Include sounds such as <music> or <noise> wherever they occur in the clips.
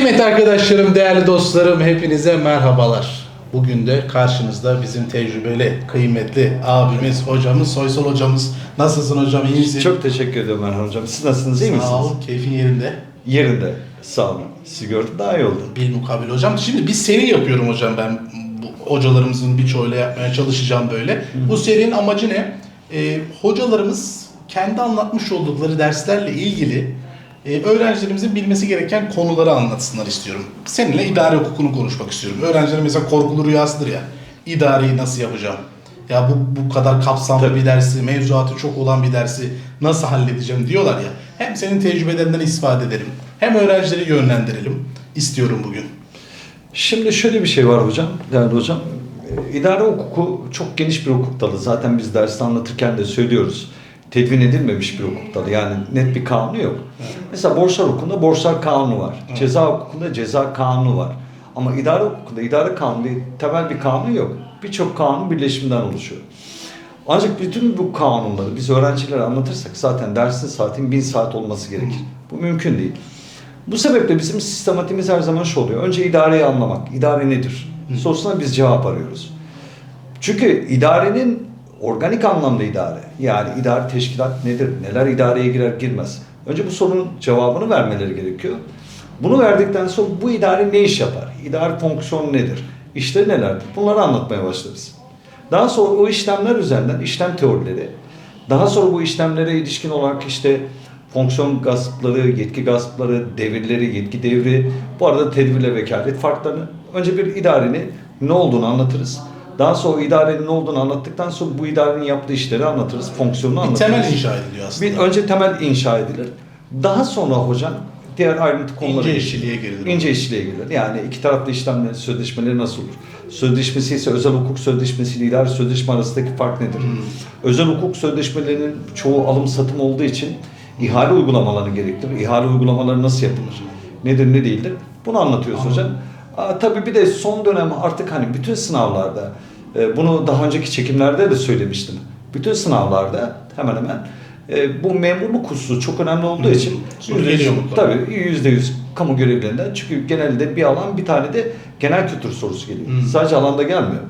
Kıymetli arkadaşlarım, değerli dostlarım hepinize merhabalar. Bugün de karşınızda bizim tecrübeli, kıymetli abimiz, hocamız, Soysal hocamız. Nasılsın hocam, iyi misin? Çok teşekkür ediyorum Erhan Hocam. Siz nasılsınız? iyi Sağ misiniz? ol, keyfin yerinde. Yerinde. Sağ olun. Sizi gördüm daha iyi oldu. Bil mukabil hocam. Şimdi bir seri yapıyorum hocam ben. Bu hocalarımızın birçoğuyla yapmaya çalışacağım böyle. Bu serinin amacı ne? Ee, hocalarımız kendi anlatmış oldukları derslerle ilgili e, öğrencilerimizin bilmesi gereken konuları anlatsınlar istiyorum. Seninle idare hukukunu konuşmak istiyorum. Öğrencilerin mesela korkulu rüyasıdır ya. İdareyi nasıl yapacağım? Ya bu bu kadar kapsamlı Tabii. bir dersi, mevzuatı çok olan bir dersi nasıl halledeceğim diyorlar ya. Hem senin tecrübelerinden istifade edelim, hem öğrencileri yönlendirelim istiyorum bugün. Şimdi şöyle bir şey var hocam, değerli hocam. Ee, İdare hukuku çok geniş bir hukuk dalı. Zaten biz derste anlatırken de söylüyoruz. Tedvin edilmemiş bir hukuk dalı. Yani net bir kanunu yok. Mesela borçlar hukukunda borçlar kanunu var. Ceza hukukunda ceza kanunu var. Ama idare hukukunda idare kanunu diye temel bir kanun yok. Birçok kanun birleşiminden oluşuyor. Ancak bütün bu kanunları biz öğrencilere anlatırsak zaten dersin saatin bin saat olması gerekir. Bu mümkün değil. Bu sebeple bizim sistematiğimiz her zaman şu oluyor. Önce idareyi anlamak. İdare nedir? Sorusuna biz cevap arıyoruz. Çünkü idarenin organik anlamda idare. Yani idare teşkilat nedir? Neler idareye girer girmez? Önce bu sorunun cevabını vermeleri gerekiyor. Bunu verdikten sonra bu idare ne iş yapar? İdare fonksiyonu nedir? İşte nelerdir? Bunları anlatmaya başlarız. Daha sonra o işlemler üzerinden işlem teorileri, daha sonra bu işlemlere ilişkin olarak işte fonksiyon gaspları, yetki gaspları, devirleri, yetki devri, bu arada tedbirle vekalet farklarını, önce bir idarenin ne olduğunu anlatırız. Daha sonra o idarenin ne olduğunu anlattıktan sonra bu idarenin yaptığı işleri anlatırız, fonksiyonunu Bir anlatırız. temel inşa ediliyor aslında. Bir önce temel inşa edilir. Daha sonra hocam diğer ayrıntı konuları İnce işçiliğe girilir. İnce işçiliğe girilir. Yani iki taraflı işlemler, sözleşmeleri nasıl olur? Sözleşmesi ise özel hukuk sözleşmesiyle idare sözleşme arasındaki fark nedir? Hmm. Özel hukuk sözleşmelerinin çoğu alım satım olduğu için ihale uygulamalarını gerektirir. İhale uygulamaları nasıl yapılır? Nedir ne değildir? Bunu anlatıyoruz hocam. Tabii bir de son dönem artık hani bütün sınavlarda e, bunu daha önceki çekimlerde de söylemiştim. Bütün sınavlarda hemen hemen e, bu memurluk hususu çok önemli olduğu Hı. için yüzde tabii yüzde yüz kamu görevlerinden çünkü genelde bir alan bir tane de genel kültür sorusu geliyor. Hı. Sadece alanda gelmiyor.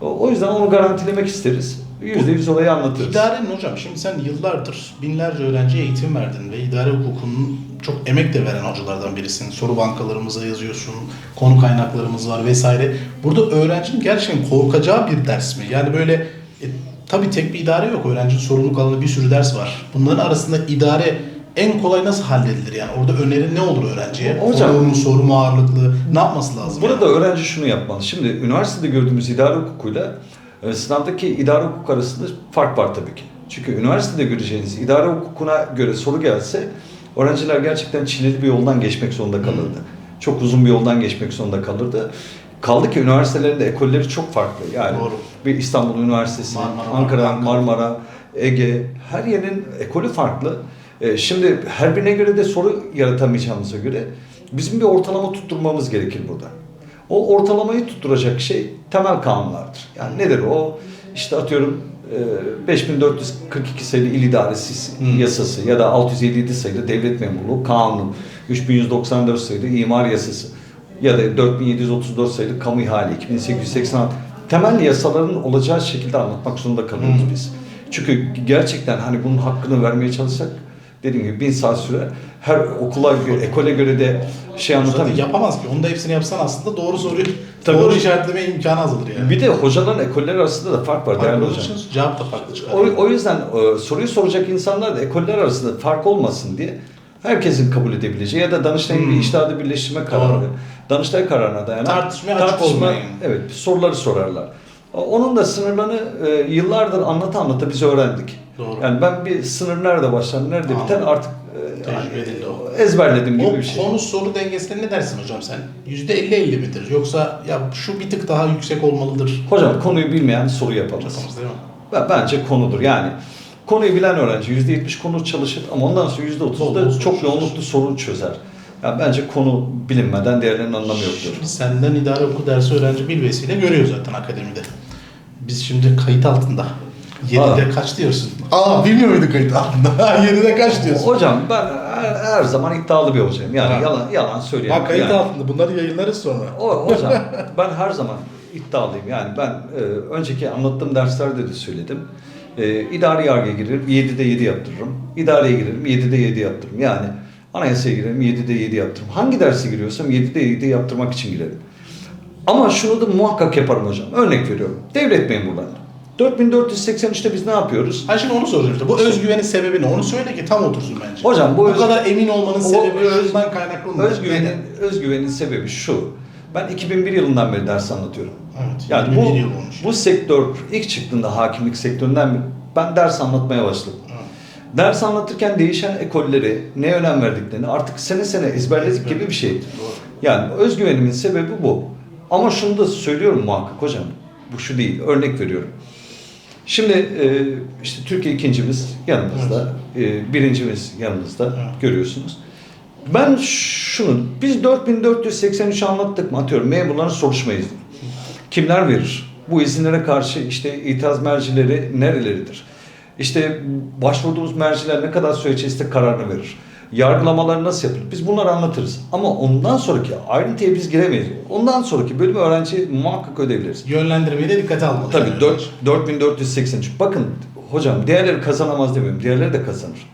O yüzden onu garantilemek isteriz. Yüzde yüz olayı anlatırız. İdarenin hocam şimdi sen yıllardır binlerce öğrenciye eğitim verdin ve idare hukukunun çok emek de veren hocalardan birisin. Soru bankalarımıza yazıyorsun, konu kaynaklarımız var vesaire. Burada öğrencinin gerçekten korkacağı bir ders mi? Yani böyle e, tabii tek bir idare yok. Öğrencinin sorumluluk alanı bir sürü ders var. Bunların arasında idare en kolay nasıl halledilir yani? Orada öneri ne olur öğrenciye? Hocam- Soru mu, soru mu ağırlıklı? Ne yapması lazım? Burada yani? öğrenci şunu yapmalı. Şimdi üniversitede gördüğümüz idare hukukuyla e, sınavdaki idare hukuk arasında fark var tabii ki. Çünkü üniversitede göreceğiniz idare hukukuna göre soru gelse öğrenciler gerçekten çileli bir yoldan geçmek zorunda kalırdı. Çok uzun bir yoldan geçmek zorunda kalırdı. Kaldı ki üniversitelerin de ekolleri çok farklı. Yani Doğru. bir İstanbul Üniversitesi, Marmara, Ankara. Marmara, Ege her yerin ekolü farklı. E, Şimdi her birine göre de soru yaratamayacağımıza göre bizim bir ortalama tutturmamız gerekir burada. O ortalamayı tutturacak şey temel kanunlardır. Yani nedir o? İşte atıyorum e, 5442 sayılı il idaresi Hmm. yasası ya da 657 sayılı devlet memurluğu kanunu, 3194 sayılı imar yasası ya da 4734 sayılı kamu ihale, 2886 temel yasaların olacağı şekilde anlatmak zorunda kalıyoruz Hmm. biz. Çünkü gerçekten hani bunun hakkını vermeye çalışsak dediğim gibi bin saat süre her okula göre, ekole göre de şey Zaten anlatamayız. yapamaz ki. Onu da hepsini yapsan aslında doğru soruyu Tabii. doğru işaretleme imkanı azalır yani. Bir de hocaların ekoller arasında da fark var değerli Farklı hocam. için cevap da farklı çıkar. O, o yüzden e, soruyu soracak insanlar da ekoller arasında fark olmasın diye herkesin kabul edebileceği ya da Danıştay'ın Hmm. bir iştihadi birleştirme kararı, Doğru. Danıştay kararına dayanan Tartışmaya açık olmayan. evet soruları sorarlar. Onun da sınırlarını e, yıllardır anlata anlata biz öğrendik. Doğru. Yani ben bir sınır nerede başlar, nerede biter artık Tecrübe edildi o. ezberledim gibi O bir şey. konu soru dengesine ne dersin hocam sen? %50-50 midir? Yoksa ya şu bir tık daha yüksek olmalıdır. Hocam konuyu bilmeyen soru yapamaz. Yapamaz değil mi? Ben- Bence konudur yani. Konuyu bilen öğrenci %70 konu çalışır ama ondan sonra %30 Bol bol da soru çok çözer. yoğunluklu sorun çözer. Yani bence konu bilinmeden diğerlerinin anlamı yoktur. Şimdi senden idare hukuku dersi öğrenci bir vesile görüyor zaten akademide. Biz şimdi kayıt altında 7'de kaç diyorsun? Aa bilmiyor muydun kayıt <laughs> altında? 7'de kaç diyorsun? Hocam ben her, her zaman iddialı bir hocayım. Yani Ha. yalan yalan söyleyemem. Bak kayıt yani. altında bunları yayınlarız sonra. O, hocam <laughs> ben her zaman iddialıyım. Yani ben e, önceki anlattığım derslerde de söyledim. E, idari yargıya girerim, 7'de 7 yaptırırım. İdareye girerim, 7'de 7 yaptırırım. Yani anayasaya girerim, 7'de 7 yaptırırım. Hangi derse giriyorsam 7'de 7 yaptırmak için girerim. Ama şunu da muhakkak yaparım hocam. Örnek veriyorum. Devlet memurlarına. 4483'te biz ne yapıyoruz? Ha şimdi onu soracağım işte. Bu özgüvenin sebebi ne? Onu söyle ki tam otursun bence. Hocam bu bu öz- kadar emin olmanın sebebi öz- şundan kaynaklı mı? Özgüvenin, Neden? özgüvenin sebebi şu. Ben 2001 yılından beri ders anlatıyorum. Evet. Yani 21 bu, bu sektör ilk çıktığında hakimlik sektöründen ben ders anlatmaya başladım. Evet. Ders anlatırken değişen ekolleri, ne önem verdiklerini artık sene sene ezberledik gibi bir şey. Doğru. Yani özgüvenimin sebebi bu. Ama şunu da söylüyorum muhakkak hocam. Bu şu değil. Örnek veriyorum. Şimdi e, işte Türkiye ikincimiz yanımızda, e, birincimiz yanımızda Evet. görüyorsunuz. Ben şunu, biz 4483 anlattık mı atıyorum memurların soruşma izni. Kimler verir? Bu izinlere karşı işte itiraz mercileri nereleridir? İşte başvurduğumuz merciler ne kadar süre içerisinde kararını verir? Yargılamalar nasıl yapılır? Biz bunları anlatırız. Ama ondan sonraki ayrıntıya biz giremeyiz. Ondan sonraki bölümü öğrenci muhakkak ödevleriz. Yönlendirmeyi de dikkate almalı. Tabii yani. 4, 4483. Bakın hocam diğerleri kazanamaz demiyorum. Diğerleri de kazanır.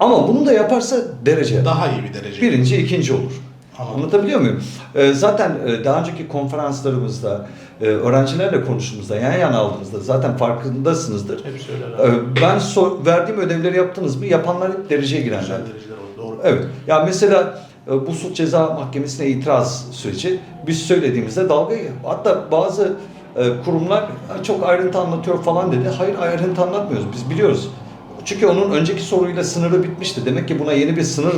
Ama bunu da yaparsa derece. Daha iyi bir derece. Birinci, ikinci olur. Anladım. Anlatabiliyor muyum? Ee, zaten e, daha önceki konferanslarımızda, e, öğrencilerle konuştuğumuzda, yan yana aldığımızda zaten farkındasınızdır. Hep söylerler. Ee, ben so- verdiğim ödevleri yaptınız mı? Yapanlar hep dereceye girenler. Güzel dereceler. Evet. Ya mesela e, bu suç ceza mahkemesine itiraz süreci biz söylediğimizde dalga hatta bazı e, kurumlar "Ha, çok ayrıntı anlatıyor falan dedi. Hayır ayrıntı anlatmıyoruz. Biz biliyoruz. Çünkü onun önceki soruyla sınırı bitmişti. Demek ki buna yeni bir sınır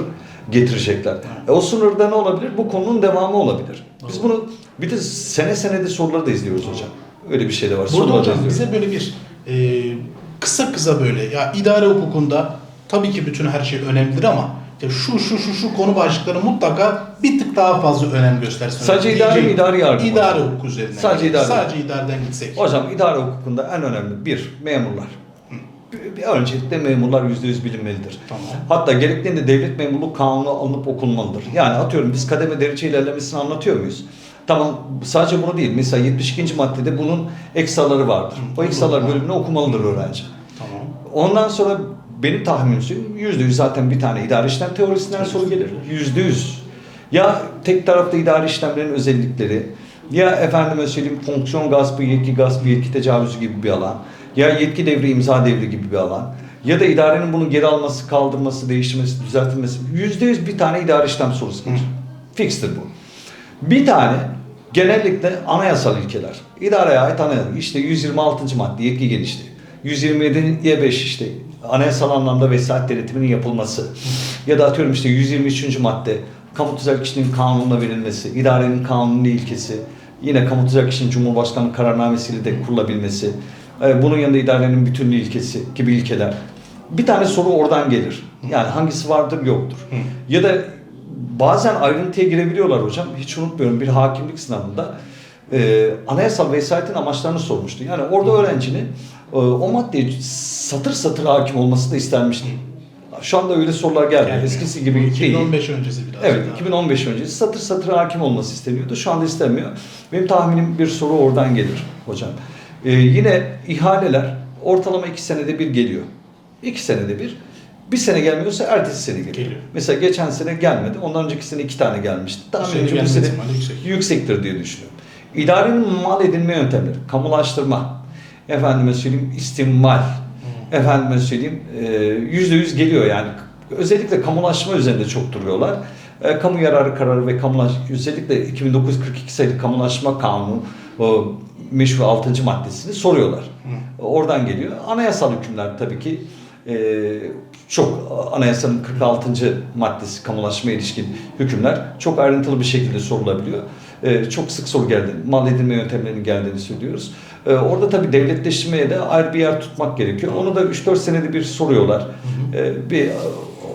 getirecekler. E, o sınırda ne olabilir? Bu konunun devamı olabilir. Biz bunu bir de sene sene de soruları da izliyoruz hocam. Öyle bir şey de var. Burada Soruları hocam bize böyle bir e, kısa kısa böyle ya idare hukukunda tabii ki bütün her şey önemlidir ama ya şu şu şu şu konu başlıkları mutlaka bir tık daha fazla önem göstersin. Sadece Diyeceğim, idari yargı mı? İdare hukuku üzerinden. Sadece idare. Sadece idareden gitsek. Hocam idare hukukunda en önemli bir memurlar. Bir, bir öncelikle memurlar yüzde yüz bilinmelidir. Tamam. Hatta gerektiğinde devlet memurluk kanunu alınıp okunmalıdır. Yani atıyorum biz kademe derece ilerlemesini anlatıyor muyuz? Tamam sadece bunu değil. Mesela 72. maddede bunun ekstraları vardır. O ekstralar bölümünü okumalıdır öğrenci. Tamam. Ondan sonra benim tahminim yüzde yüz zaten bir tane idari işlem teorisinden soru gelir. Yüzde yüz. Ya tek tarafta idari işlemlerin özellikleri, ya efendime söyleyeyim fonksiyon gaspı, yetki gaspı, yetki tecavüzü gibi bir alan, ya yetki devri, imza devri gibi bir alan, ya da idarenin bunu geri alması, kaldırması, değiştirmesi, düzeltilmesi. Yüzde yüz bir tane idari işlem sorusu gelir. Fixtir bu. Bir tane genellikle anayasal ilkeler. İdareye ait anayasal. İşte 126. madde yetki genişliği. 127'ye 5 işte anayasal anlamda vesayet denetiminin yapılması. Ya da atıyorum işte 123. madde kamu tüzel kişinin kanununa verilmesi, idarenin kanuni ilkesi, yine kamu tüzel kişinin Cumhurbaşkanı kararnamesiyle de kurulabilmesi, e, bunun yanında idarenin bütünlüğü ilkesi gibi ilkeler. Bir tane soru oradan gelir. Yani hangisi vardır yoktur. Ya da bazen ayrıntıya girebiliyorlar hocam. Hiç unutmuyorum bir hakimlik sınavında e, anayasal vesayetin amaçlarını sormuştu. Yani orada öğrencinin o maddeye satır satır hakim olması da istenmişti. Şu anda öyle sorular gelmiyor. Gelmiyor. Eskisi gibi Bu değil. 2015 öncesi biraz. Evet, daha. 2015 öncesi satır satır hakim olması isteniyordu. Şu anda istemiyor. Benim tahminim bir soru oradan gelir hocam. Ee, yine ihaleler ortalama iki senede bir geliyor. İki senede bir. Bir sene gelmiyorsa ertesi sene geliyor. Geliyor. Mesela geçen sene gelmedi. Ondan önceki sene iki tane gelmişti. Tahmin ediyorum bu sene yüksek. yüksektir diye düşünüyorum. İdarenin mal edinme yöntemleri, kamulaştırma, efendime söyleyeyim istimal, efendime söyleyeyim e, yüzde yüz geliyor yani. Özellikle kamulaşma üzerinde çok duruyorlar. E, kamu yararı kararı ve kamulaş özellikle 2942 sayılı kamulaşma kanunu o meşhur 6. maddesini soruyorlar. Oradan geliyor. Anayasal hükümler tabii ki e, çok anayasanın 46. maddesi kamulaşma ilişkin hükümler çok ayrıntılı bir şekilde sorulabiliyor. E, çok sık soru geldi. Mal edinme yöntemlerinin geldiğini söylüyoruz. E, orada tabii devletleştirmeye de ayrı bir yer tutmak gerekiyor. Onu da 3-4 senede bir soruyorlar. E, bir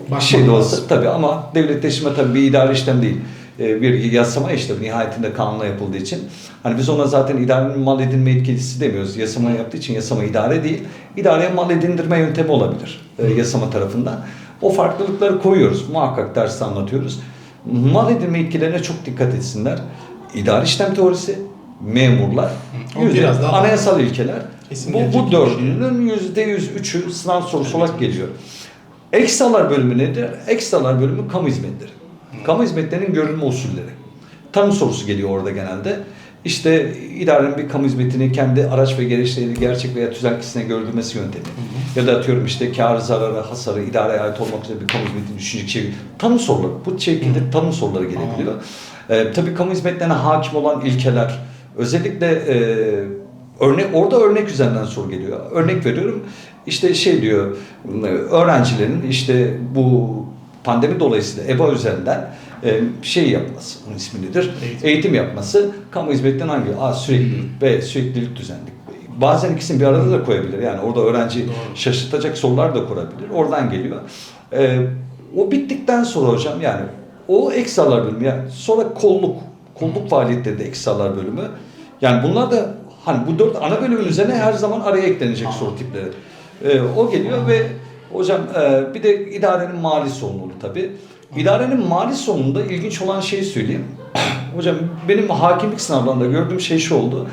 Bakmak şey de olsa tabii ama devletleşme tabii bir idari işlem değil. bir yasama işlemi nihayetinde kanunla yapıldığı için. Hani biz ona zaten idarenin mal edinme yetkilisi demiyoruz. Yasama yaptığı için yasama idare değil. İdareye mal edindirme yöntemi olabilir e, yasama tarafından. O farklılıkları koyuyoruz. Muhakkak derste anlatıyoruz. Mal edinme yetkilerine çok dikkat etsinler. İdari işlem teorisi, memurlar, yüzde- biraz daha- anayasal ilkeler. Kesin Bu, bu bir şey. dördünün yüzde yüz üçü sınav sorusu olarak geliyor. Ekstralar bölümü nedir? Ekstralar bölümü kamu hizmetleri. Kamu hizmetlerinin görülme usulleri. Tanım sorusu geliyor orada genelde. İşte idarenin bir kamu hizmetini kendi araç ve gereçleri gerçek veya tüzelkisine görülmesi yöntemi. Ya da atıyorum işte kar, zararı, hasarı, idareye ait olmak üzere bir kamu hizmetini düşünecek şey. Tanım soruları. Bu şekilde tanım soruları gelebiliyor. Ee, tabii kamu hizmetlerine hakim olan ilkeler, özellikle e, örnek orada örnek üzerinden soru geliyor. Örnek veriyorum. İşte şey diyor öğrencilerin işte bu pandemi dolayısıyla EBA üzerinden e, şey yapması, onun ismi nedir? Eğitim. Eğitim, yapması kamu hizmetinden hangi? A süreklilik, B süreklilik düzenlik. Bazen ikisini bir arada da koyabilir. Yani orada öğrenci Doğru. şaşırtacak sorular da kurabilir. Oradan geliyor. E, o bittikten sonra hocam yani o ekstralar bölümü yani sonra kolluk, kolluk faaliyetleri de ekstralar bölümü. Yani bunlar da hani bu dört ana bölümün üzerine her zaman araya eklenecek soru tipleri. E, o geliyor ve hocam e, bir de idarenin mali sorumluluğu tabii. İdarenin mali sonunda ilginç olan şeyi söyleyeyim. <coughs> Hocam benim hakimlik sınavlarında gördüğüm şey şu oldu.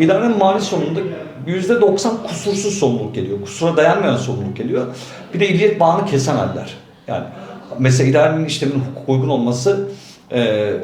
İdarenin mali sonunda %90 kusursuz sorumluluk geliyor. Kusura dayanmayan sorumluluk geliyor. Bir de illiyet bağını kesen haller. Yani mesela idarenin işleminin hukuk uygun olması e,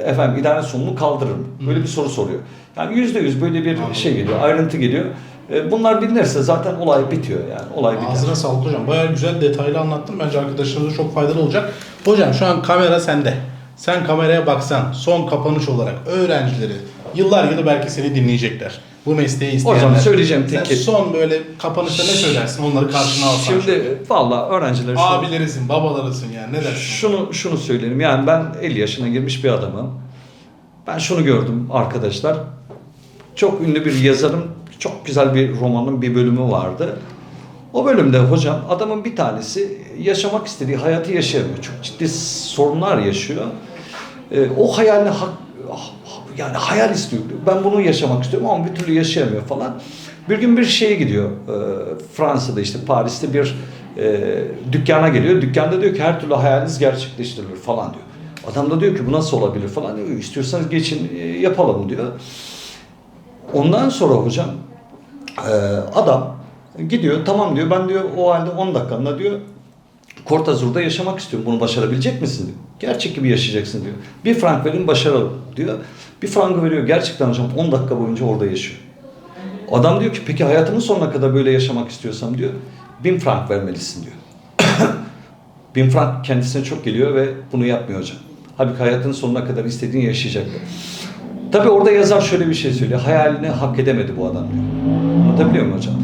efendim idarenin sorumluluğu kaldırır mı? Böyle bir soru soruyor. Yani %100 böyle bir şey geliyor, ayrıntı geliyor. E, bunlar bilinirse zaten olay bitiyor yani. Olay biter. Ağzına sağlık hocam. Bayağı güzel detaylı anlattın. Bence arkadaşlarımıza çok faydalı olacak. Hocam şu an kamera sende. Sen kameraya baksan son kapanış olarak öğrencileri yıllar yılı belki seni dinleyecekler. Bu mesleği isteyenler. Hocam söyleyeceğim Sen tek son böyle kapanışta ne söylersin? Onları karşına alsan. Şimdi valla öğrenciler şunu- Abilerisin, babalarısın yani. Ne dersin? Şunu şunu söyleyelim. Yani ben 50 yaşına girmiş bir adamım. Ben şunu gördüm arkadaşlar. Çok ünlü bir yazarın çok güzel bir romanın bir bölümü vardı. O bölümde hocam adamın bir tanesi yaşamak istediği hayatı yaşayamıyor. Çok ciddi sorunlar yaşıyor. Ee, o hayalini hak, ah, yani hayal istiyor. Ben bunu yaşamak istiyorum ama bir türlü yaşayamıyor falan. Bir gün bir şeye gidiyor. Ee, Fransa'da işte Paris'te bir e, dükkana geliyor. Dükkanda diyor ki her türlü hayaliniz gerçekleştirilir falan diyor. Adam da diyor ki bu nasıl olabilir falan diyor. İstiyorsanız geçin e, yapalım diyor. Ondan sonra hocam e, adam gidiyor tamam diyor ben diyor o halde 10 dakikanla diyor Kortazur'da yaşamak istiyorum. Bunu başarabilecek misin diyor. Gerçek gibi yaşayacaksın diyor. Bir frank verin başaralım diyor. Bir frankı veriyor. Gerçekten hocam 10 dakika boyunca orada yaşıyor. Adam diyor ki peki hayatımın sonuna kadar böyle yaşamak istiyorsam diyor. Bin frank vermelisin diyor. <coughs> bin frank kendisine çok geliyor ve bunu yapmıyor hocam. Halbuki hayatının sonuna kadar istediğini yaşayacak. Tabi orada yazar şöyle bir şey söylüyor. Hayalini hak edemedi bu adam diyor. Anlatabiliyor muyum hocam?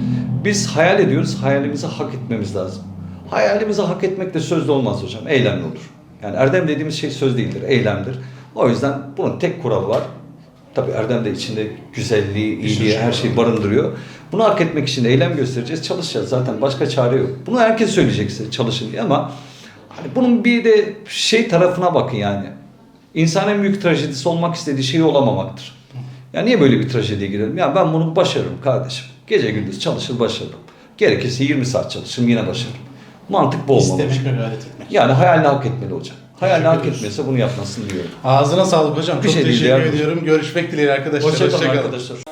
Biz hayal ediyoruz, hayalimizi hak etmemiz lazım. Hayalimizi hak etmek de sözde olmaz hocam, eylemli olur. Yani erdem dediğimiz şey söz değildir, eylemdir. O yüzden bunun tek kuralı var. Tabi erdem de içinde güzelliği, iyiliği, her şeyi barındırıyor. Bunu hak etmek için eylem göstereceğiz, çalışacağız. Zaten başka çare yok. Bunu herkes söyleyecek size çalışın diye ama hani bunun bir de şey tarafına bakın yani. İnsan en büyük trajedisi olmak istediği şey olamamaktır. Ya niye böyle bir trajediye girelim? Ya ben bunu başarırım kardeşim. Gece gündüz çalışır başarırım. Gerekirse 20 saat çalışırım yine başarırım. Mantık bu olmalı. İstemek ve gayret etmek. Yani hayalini hak etmeli hocam. Hayalini hak etmiyorsa bunu yapmasın diyorum. Ağzına sağlık hocam. Bir Çok şey değil, teşekkür değerli ediyorum. Görüşmek dileğiyle arkadaşlar. Hoşçakalın Hoşça arkadaşlar.